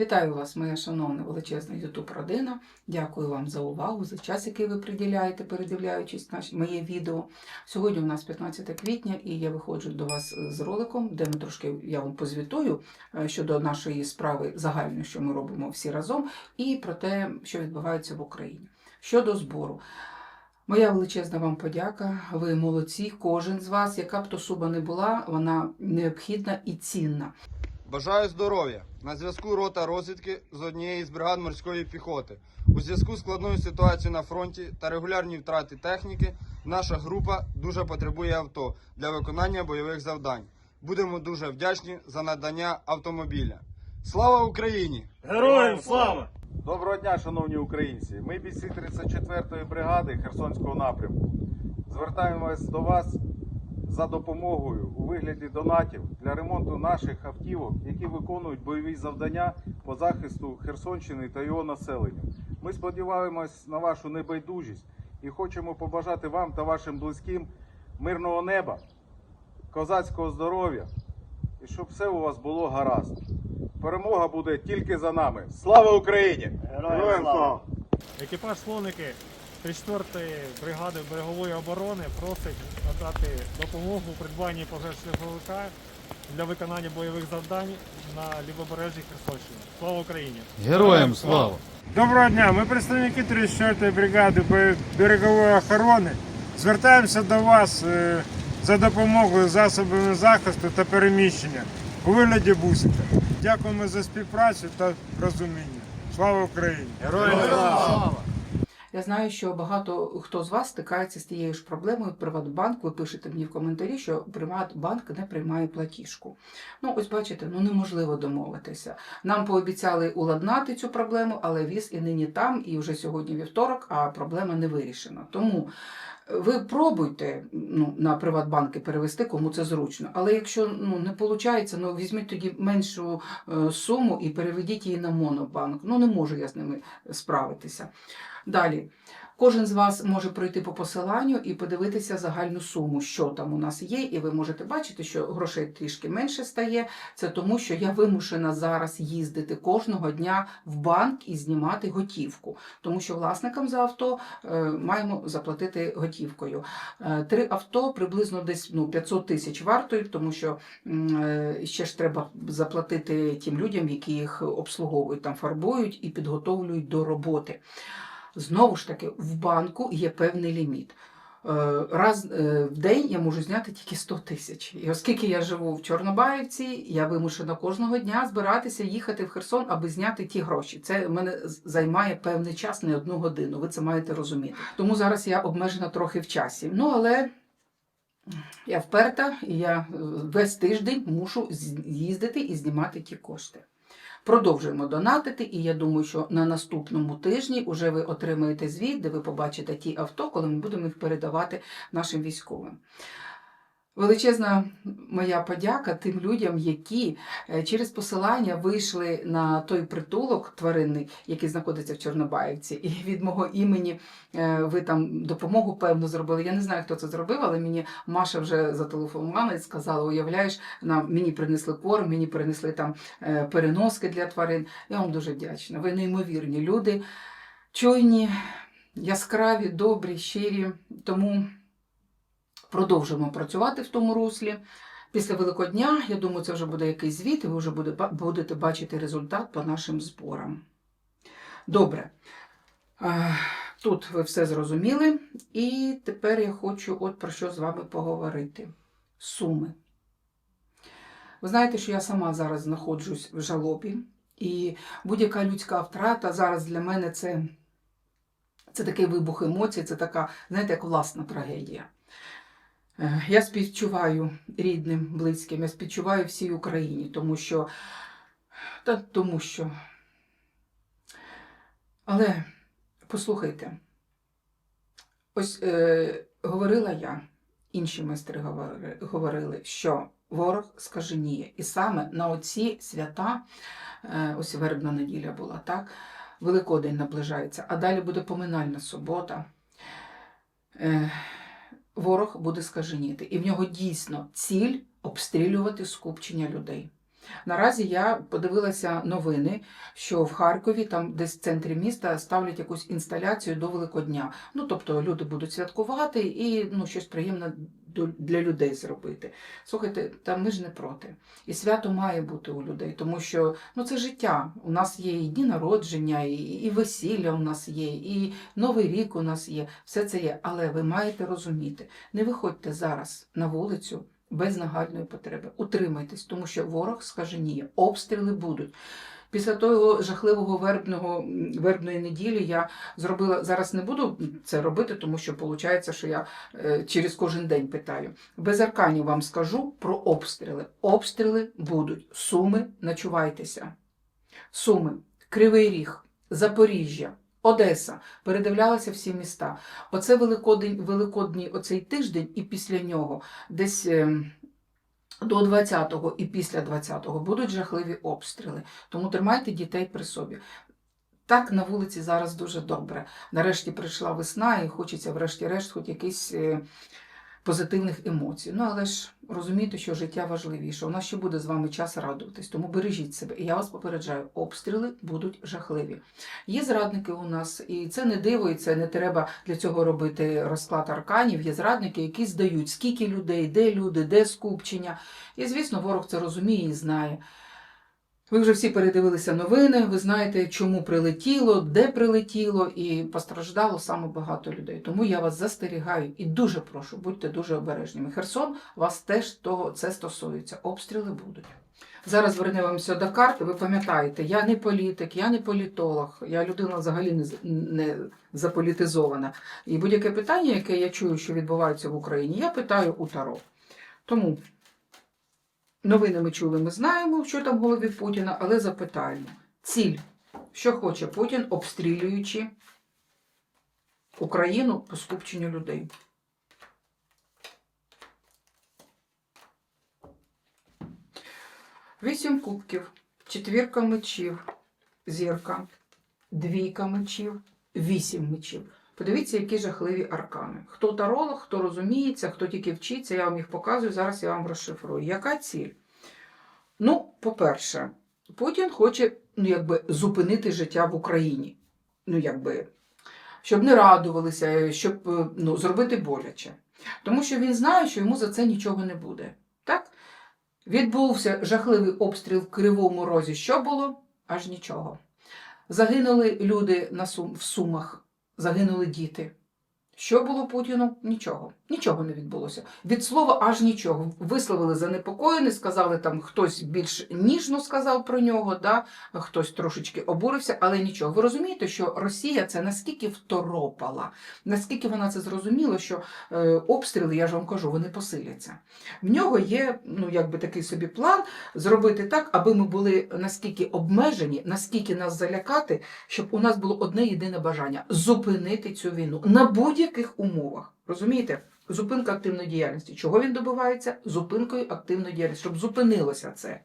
Вітаю вас, моя шановна величезна ютуб родина. Дякую вам за увагу, за час, який ви приділяєте, передивляючись наші моє відео. Сьогодні у нас 15 квітня, і я виходжу до вас з роликом, де ми трошки я вам позвітую е, щодо нашої справи загальної, що ми робимо всі разом, і про те, що відбувається в Україні. Щодо збору. Моя величезна вам подяка. Ви молодці. Кожен з вас, яка б то суба не була, вона необхідна і цінна. Бажаю здоров'я. На зв'язку рота розвідки з однієї з бригад морської піхоти. У зв'язку з складною ситуацією на фронті та регулярні втрати техніки, наша група дуже потребує авто для виконання бойових завдань. Будемо дуже вдячні за надання автомобіля. Слава Україні! Героям слава! Доброго дня, шановні українці! Ми бійці 34-ї бригади Херсонського напрямку. Звертаємось до вас за допомогою у вигляді донатів для ремонту наших автівок, які виконують бойові завдання по захисту Херсонщини та його населення. Ми сподіваємось на вашу небайдужість і хочемо побажати вам та вашим близьким мирного неба, козацького здоров'я і щоб все у вас було гаразд. Перемога буде тільки за нами. Слава Україні! Героям слава! Екіпаж слоники 34-ї бригади берегової оборони просить надати допомогу у придбанні пожежшляховика для виконання бойових завдань на лівобережжі Херсонщини. Слава Україні! Героям слава! Доброго дня, ми представники 34-ї бригади берегової охорони. Звертаємося до вас е, за допомогою засобами захисту та переміщення у вигляді бусика. Дякуємо за співпрацю та розуміння. Слава Україні! Героям слава! Я знаю, що багато хто з вас стикається з тією ж проблемою. Приватбанк, ви пишете мені в коментарі, що Приватбанк не приймає платіжку. Ну, ось бачите, ну неможливо домовитися. Нам пообіцяли уладнати цю проблему, але віз і нині там, і вже сьогодні вівторок, а проблема не вирішена. Тому ви пробуйте ну, на Приватбанки перевести, кому це зручно. Але якщо ну, не виходить, ну візьміть тоді меншу е, суму і переведіть її на монобанк. Ну не можу я з ними справитися. Далі. Кожен з вас може пройти по посиланню і подивитися загальну суму, що там у нас є, і ви можете бачити, що грошей трішки менше стає. Це тому, що я вимушена зараз їздити кожного дня в банк і знімати готівку, тому що власникам за авто е, маємо заплатити готівкою. Е, три авто приблизно десь ну, 500 тисяч вартують, тому що е, ще ж треба заплатити тим людям, які їх обслуговують, там фарбують і підготовлюють до роботи. Знову ж таки, в банку є певний ліміт. Е, Раз е, в день я можу зняти тільки 100 тисяч. І оскільки я живу в Чорнобаївці, я вимушена кожного дня збиратися, їхати в Херсон, аби зняти ті гроші. Це мене займає певний час, не одну годину. Ви це маєте розуміти. Тому зараз я обмежена трохи в часі. Ну але я вперта, і я е, весь тиждень мушу їздити і знімати ті кошти. Продовжуємо донатити, і я думаю, що на наступному тижні вже ви отримаєте звіт, де ви побачите ті авто, коли ми будемо їх передавати нашим військовим. Величезна моя подяка тим людям, які е, через посилання вийшли на той притулок тваринний, який знаходиться в Чорнобаївці, і від мого імені е, ви там допомогу певну зробили. Я не знаю, хто це зробив, але мені Маша вже зателефонувала і сказала: уявляєш, нам мені принесли корм, мені принесли там е, переноски для тварин. Я вам дуже вдячна. Ви неймовірні люди, чуйні, яскраві, добрі, щирі. Тому продовжуємо працювати в тому руслі. Після Великодня, я думаю, це вже буде якийсь звіт, і ви вже будете бачити результат по нашим зборам. Добре. Е, Тут ви все зрозуміли. І тепер я хочу от про що з вами поговорити. Суми. Ви знаєте, що я сама зараз знаходжусь в жалобі, і будь-яка людська втрата зараз для мене це, це такий вибух емоцій, це така, знаєте, як власна трагедія. Е, Я співчуваю рідним, близьким, я співчуваю всій Україні, тому що. Та тому що. Але послухайте, ось е, говорила я, інші майстри говорили, що ворог скаженіє. І саме на оці свята, е, ось вербна неділя була, так? Великодень наближається, а далі буде поминальна субота. Е, ворог буде скаженіти. І в нього дійсно ціль обстрілювати скупчення людей. Наразі я подивилася новини, що в Харкові, там десь в центрі міста, ставлять якусь інсталяцію до Великодня. Ну тобто люди будуть святкувати і ну щось приємне для людей зробити. Слухайте, та ми ж не проти. І свято має бути у людей, тому що ну це життя. У нас є і дні народження, і, і весілля у нас є, і Новий рік у нас є. Все це є. Але ви маєте розуміти, не виходьте зараз на вулицю без нагальної потреби. Утримайтесь, тому що ворог скаженіє, обстріли будуть. Після того жахливого вербного, вербної неділі я зробила зараз не буду це робити, тому що виходить, що я е, через кожен день питаю. Без арканів вам скажу про обстріли. Обстріли будуть. Суми, начувайтеся. Суми, Кривий Ріг, Запоріжжя, Одеса. Передивлялася всі міста. Оце Великодень, Великодній оцей тиждень і після нього, десь ем, до 20-го і після 20-го будуть жахливі обстріли. Тому тримайте дітей при собі. Так на вулиці зараз дуже добре. Нарешті прийшла весна і хочеться, врешті-решт, хоч якийсь е, позитивних емоцій. Ну але ж розумійте, що життя важливіше. У нас ще буде з вами час радуватись, тому бережіть себе. І я вас попереджаю, обстріли будуть жахливі. Є зрадники у нас, і це не диво, і це не треба для цього робити розклад арканів. Є зрадники, які здають, скільки людей, де люди, де скупчення. І, звісно, ворог це розуміє і знає. Ви вже всі передивилися новини, ви знаєте, чому прилетіло, де прилетіло, і постраждало саме багато людей. Тому я вас застерігаю і дуже прошу, будьте дуже обережними. Херсон вас теж того це стосується. Обстріли будуть. Зараз вернемося до карти. Ви пам'ятаєте, я не політик, я не політолог, я людина взагалі не, не заполітизована. І будь-яке питання, яке я чую, що відбувається в Україні, я питаю у Таро. Тому новини ми чули, ми знаємо, що там в голові Путіна, але запитаємо. Ціль, що хоче Путін, обстрілюючи Україну по скупченню людей. Вісім кубків, четвірка мечів, зірка, двійка мечів, вісім мечів. Подивіться, які жахливі аркани. Хто таролог, хто розуміється, хто тільки вчиться, я вам їх показую, зараз я вам розшифрую. Яка ціль? Ну, по-перше, Путін хоче ну, якби, зупинити життя в Україні. Ну, якби, щоб не радувалися, щоб е, ну, зробити боляче. Тому що він знає, що йому за це нічого не буде. Так? Відбувся жахливий обстріл в Кривому Розі. Що було? Аж нічого. Загинули люди на Сум, в Сумах, загинули діти. Що було Путіну? Нічого. Нічого не відбулося. Від слова аж нічого. Висловили занепокоєння, сказали там хтось більш ніжно сказав про нього, да? хтось трошечки обурився, але нічого. Ви розумієте, що Росія це наскільки второпала, наскільки вона це зрозуміла, що е, обстріли, я ж вам кажу, вони посиляться. В нього є ну, якби такий собі план зробити так, аби ми були наскільки обмежені, наскільки нас залякати, щоб у нас було одне єдине бажання зупинити цю війну на будь-яких умовах. Розумієте? Зупинка активної діяльності. Чого він добивається? Зупинкою активної діяльності, щоб зупинилося це.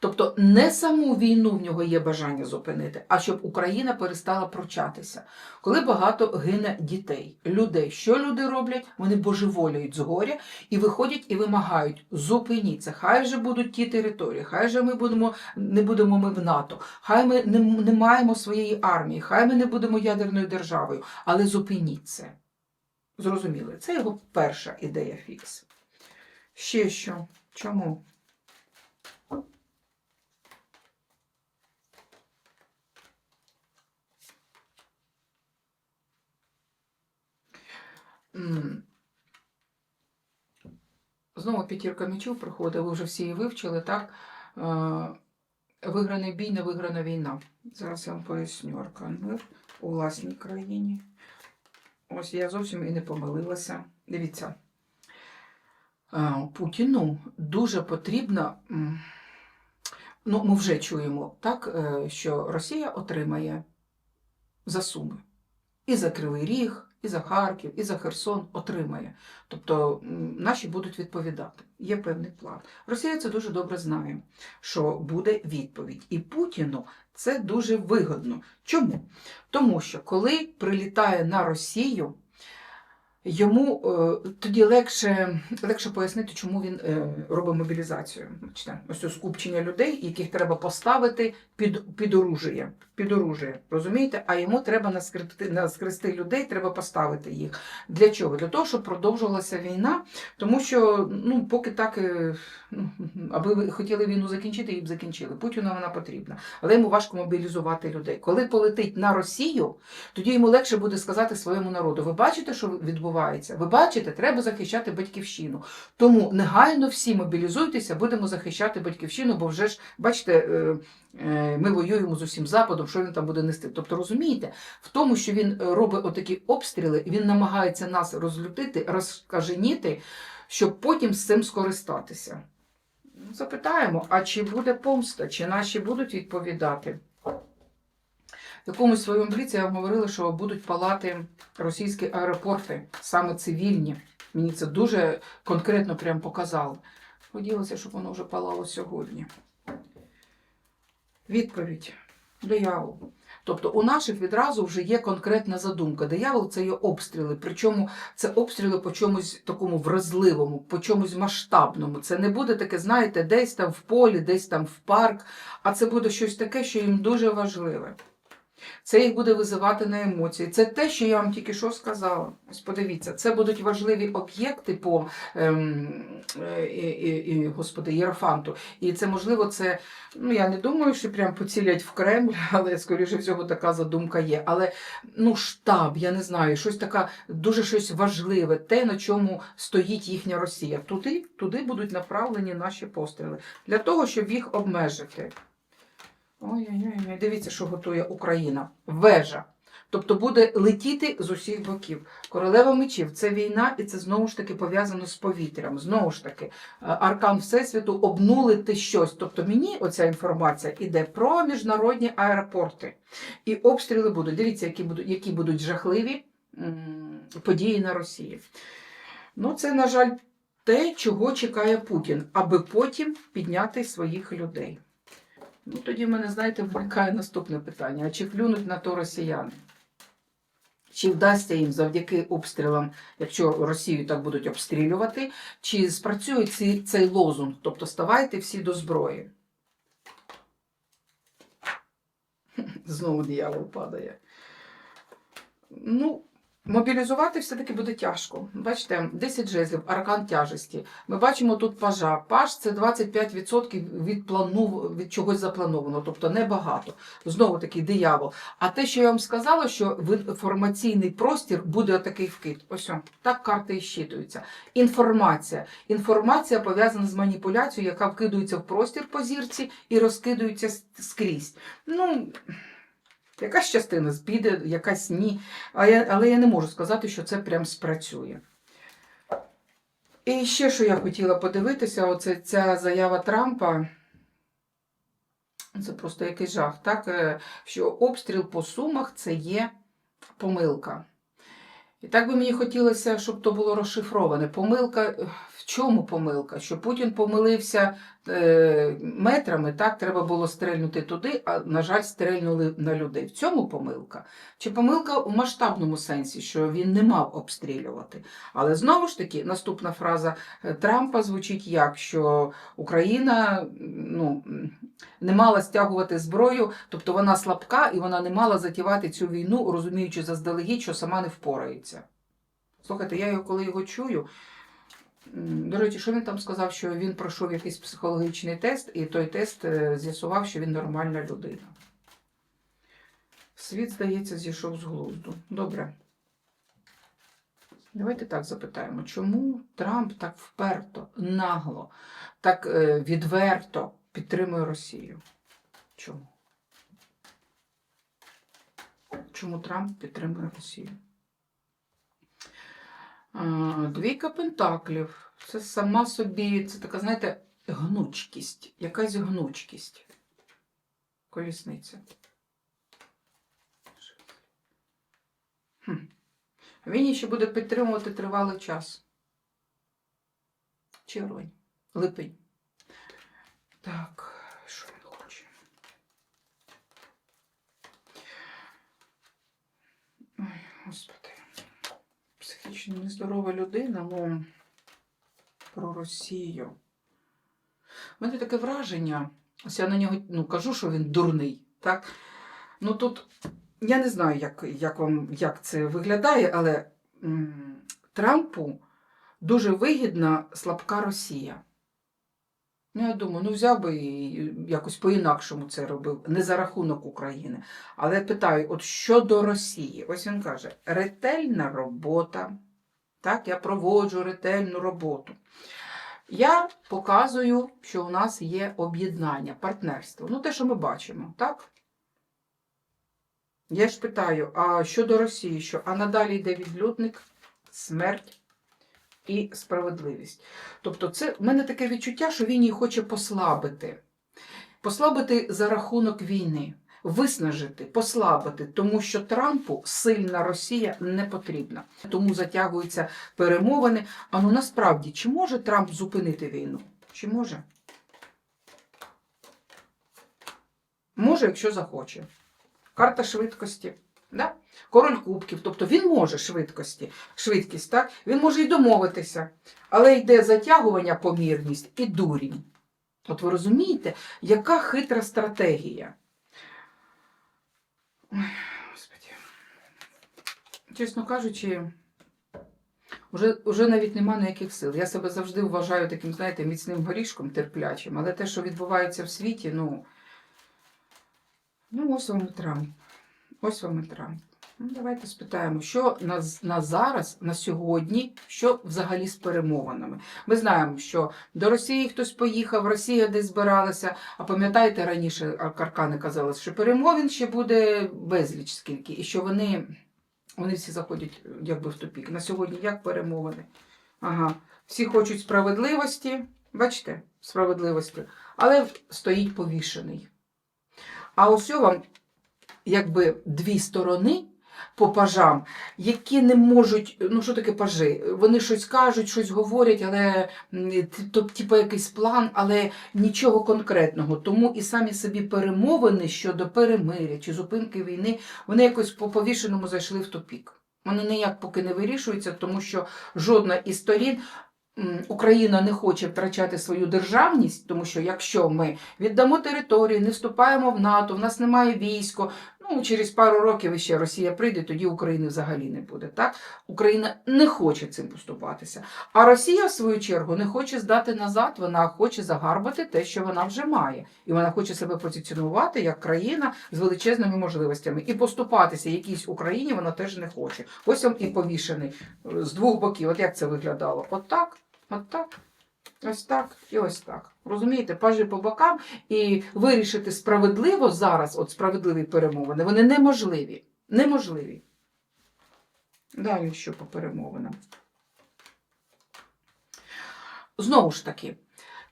Тобто не саму війну в нього є бажання зупинити, а щоб Україна перестала прочатися. Коли багато гине дітей, людей, що люди роблять? Вони божеволюють з горя і виходять і вимагають зупиніться. Хай же будуть ті території, хай же ми будемо не будемо ми в НАТО, хай ми не, не маємо своєї армії, хай ми не будемо ядерною державою, але зупиніть це. Зрозуміли, це його перша ідея фікс. Ще що? Чому? Знову п'ятірка мечів приходить, ви вже всі її вивчили, так? Е, Виграний бій, не виграна війна. Зараз я вам поясню аркан у власній країні. Ось я зовсім і не помилилася. Дивіться. Е, Путіну дуже потрібно. Ну, ми вже чуємо, так, е, що Росія отримає за суми. І за Кривий Ріг, і за Харків, і за Херсон отримає. Тобто наші будуть відповідати. Є певний план. Росія це дуже добре знає, що буде відповідь. І Путіну це дуже вигодно. Чому? Тому що коли прилітає на Росію йому е, тоді легше, легше пояснити, чому він е, робить мобілізацію. Ось це скупчення людей, яких треба поставити під, під оружие. Під оружие, розумієте? А йому треба наскрести, наскрести людей, треба поставити їх. Для чого? Для того, щоб продовжувалася війна, тому що ну, поки так, е, ну, аби ви хотіли війну закінчити, її б закінчили. Путіну вона потрібна. Але йому важко мобілізувати людей. Коли полетить на Росію, тоді йому легше буде сказати своєму народу: ви бачите, що відбувається? Ви бачите, треба захищати батьківщину. Тому негайно всі мобілізуйтеся, будемо захищати батьківщину, бо вже ж, бачите, е, е, ми воюємо з усім Западом, що він там буде нести. Тобто, розумієте, в тому, що він е, робить отакі обстріли, він намагається нас розлютити, розкаженіти, щоб потім з цим скористатися. Запитаємо, а чи буде помста, чи наші будуть відповідати? Якомусь своєму бліці я говорила, що будуть палати російські аеропорти, саме цивільні. Мені це дуже конкретно прям показали. Хотілося, щоб воно вже палало сьогодні. Відповідь. Диявол. Тобто у наших відразу вже є конкретна задумка. Диявол це є обстріли. Причому це обстріли по чомусь такому вразливому, по чомусь масштабному. Це не буде таке, знаєте, десь там в полі, десь там в парк, а це буде щось таке, що їм дуже важливе. Це їх буде визивати на емоції. Це те, що я вам тільки що сказала. Ось подивіться, це будуть важливі об'єкти по ем, е, і, і, господи, Єрофанту. І це можливо, це ну я не думаю, що прям поцілять в Кремль, але скоріше всього така задумка є. Але ну штаб, я не знаю, щось таке дуже щось важливе, те, на чому стоїть їхня Росія. Туди, туди будуть направлені наші постріли для того, щоб їх обмежити. Ой-ой-ой, дивіться, що готує Україна. Вежа. Тобто буде летіти з усіх боків. Королева мечів це війна, і це знову ж таки пов'язано з повітрям. Знову ж таки, е, аркан Всесвіту обнулити щось. Тобто мені оця інформація іде про міжнародні аеропорти. І обстріли будуть. Дивіться, які будуть, які будуть жахливі події на Росії. Ну, це, на жаль, те, чого чекає Путін, аби потім підняти своїх людей. Ну, тоді в мене, знаєте, виникає наступне питання: а чи клюнуть на то росіяни? Чи вдасться їм завдяки обстрілам, якщо Росію так будуть обстрілювати, чи спрацює ці, цей лозунг, тобто ставайте всі до зброї? Знову диявол падає. Ну, мобілізувати все-таки буде тяжко. Бачите, 10 жезлів, аркан тяжесті. Ми бачимо тут пажа. Паж це 25% від, плану, від чогось заплановано, тобто небагато. Знову таки диявол. А те, що я вам сказала, що в інформаційний простір буде такий вкид. Ось о, так карти і щитуються. Інформація. Інформація пов'язана з маніпуляцією, яка вкидується в простір по зірці і розкидується скрізь. Ну, якась частина піде, якась ні. Але я не можу сказати, що це прям спрацює. І ще, що я хотіла подивитися, оце ця заява Трампа. Це просто якийсь жах, так? е, Що обстріл по сумах це є помилка. І так би мені хотілося, щоб то було розшифроване. Помилка чому помилка? Що Путін помилився е, метрами, так, треба було стрельнути туди, а, на жаль, стрельнули на людей. В цьому помилка? Чи помилка у масштабному сенсі, що він не мав обстрілювати? Але знову ж таки, наступна фраза е, Трампа звучить як, що Україна ну, не мала стягувати зброю, тобто вона слабка і вона не мала затівати цю війну, розуміючи заздалегідь, що сама не впорається. Слухайте, я його, коли його чую. До речі, що він там сказав, що він пройшов якийсь психологічний тест, і той тест е, з'ясував, що він нормальна людина. Світ, здається, зійшов з глузду. Добре. Давайте так запитаємо, чому Трамп так вперто, нагло, так е, відверто підтримує Росію? Чому? Чому Трамп підтримує Росію? Двійка пентаклів. Це сама собі, це така, знаєте, гнучкість, якась гнучкість. Колісниця. Хм. Він її ще буде підтримувати тривалий час. Червень. Липень. Так, що він хоче? Ой, господи. Психічний психічно нездорова людина, ну про Росію. У мене таке враження, ось я на нього ну, кажу, що він дурний. Так? Ну тут я не знаю, як, як, вам, як це виглядає, але м, Трампу дуже вигідна слабка Росія. Ну, я думаю, ну взяв би і якось по-інакшому це робив, не за рахунок України. Але питаю: от щодо Росії, ось він каже: ретельна робота. Так, я проводжу ретельну роботу. Я показую, що у нас є об'єднання, партнерство. Ну, те, що ми бачимо, так? Я ж питаю, а щодо Росії, що? А надалі йде відлюдник, смерть і справедливість. Тобто, це в мене таке відчуття, що він її хоче послабити. Послабити за рахунок війни, виснажити, послабити, тому що Трампу сильна Росія не потрібна. Тому затягуються перемовини. А ну насправді, чи може Трамп зупинити війну? Чи може? Може, якщо захоче. Карта швидкості. Да? Король кубків, тобто він може швидкості, швидкість, так? він може й домовитися, але йде затягування, помірність і дурінь. От ви розумієте, яка хитра стратегія? Ой. Чесно кажучи, вже, вже навіть нема ніяких сил. Я себе завжди вважаю таким, знаєте, міцним горішком терплячим, але те, що відбувається в світі, ну, ну ось вам і Трамп. Ось вам і Трамп. Ну, давайте спитаємо, що на, на зараз, на сьогодні, що взагалі з перемовинами. Ми знаємо, що до Росії хтось поїхав, Росія десь збиралася. А пам'ятаєте, раніше Аркани казали, що перемовин ще буде безліч скільки, і що вони, вони всі заходять якби в тупік. На сьогодні як перемовини? Ага. Всі хочуть справедливості, бачите, справедливості, але стоїть повішений. А ось вам якби дві сторони по пажам, які не можуть, ну що таке пажи? Вони щось кажуть, щось говорять, але типу якийсь план, але нічого конкретного. Тому і самі собі перемовини щодо перемиря чи зупинки війни, вони якось по повішеному зайшли в тупік. Вони ніяк поки не вирішуються, тому що жодна із сторін. Україна не хоче втрачати свою державність, тому що якщо ми віддамо території, не вступаємо в НАТО, в нас немає військо, ну через пару років ще Росія прийде, тоді України взагалі не буде. Так? Україна не хоче цим поступатися. А Росія, в свою чергу, не хоче здати назад, вона хоче загарбати те, що вона вже має. І вона хоче себе позиціонувати як країна з величезними можливостями. І поступатися якійсь Україні вона теж не хоче. Ось він і повішений е, з двох боків. От як це виглядало? От так, от так. Ось так і ось так. Розумієте, пажі по бокам і вирішити справедливо зараз, от справедливі перемовини, вони неможливі. Неможливі. Далі що по перемовинам? Знову ж таки,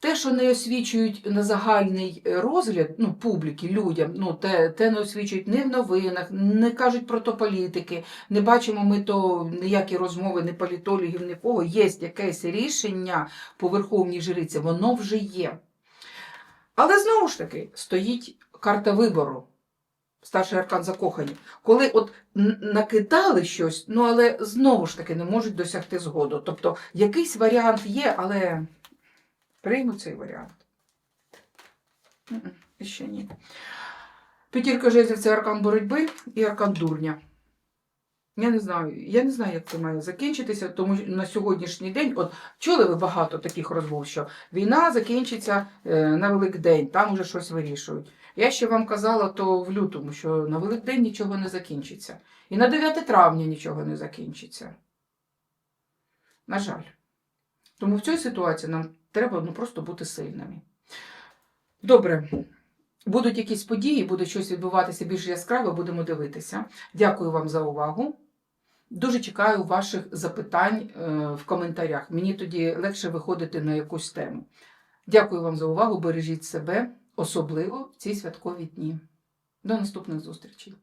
те, що не освічують на загальний е, розгляд ну, публіки, людям, ну, те, те не освічують ні в новинах, не кажуть про то політики, не бачимо ми то ніякі розмови, ні політологів, нікого. Є якесь рішення по Верховній Жриці, воно вже є. Але знову ж таки стоїть карта вибору. Старший аркан закохані. Коли от накидали щось, ну але знову ж таки не можуть досягти згоду. Тобто якийсь варіант є, але прийму цей варіант. Ще ні. П'ятірка жезлів це аркан боротьби і аркан дурня. Я не знаю, я не знаю, як це має закінчитися, тому що на сьогоднішній день, от чули ви багато таких розмов, що війна закінчиться е, на Великдень, там уже щось вирішують. Я ще вам казала то в лютому, що на Великдень нічого не закінчиться. І на 9 травня нічого не закінчиться. На жаль. Тому в цій ситуації нам треба ну, просто бути сильними. Добре. Будуть якісь події, буде щось відбуватися більш яскраво, будемо дивитися. Дякую вам за увагу. Дуже чекаю ваших запитань е, в коментарях. Мені тоді легше виходити на якусь тему. Дякую вам за увагу. Бережіть себе, особливо в ці святкові дні. До наступних зустрічей.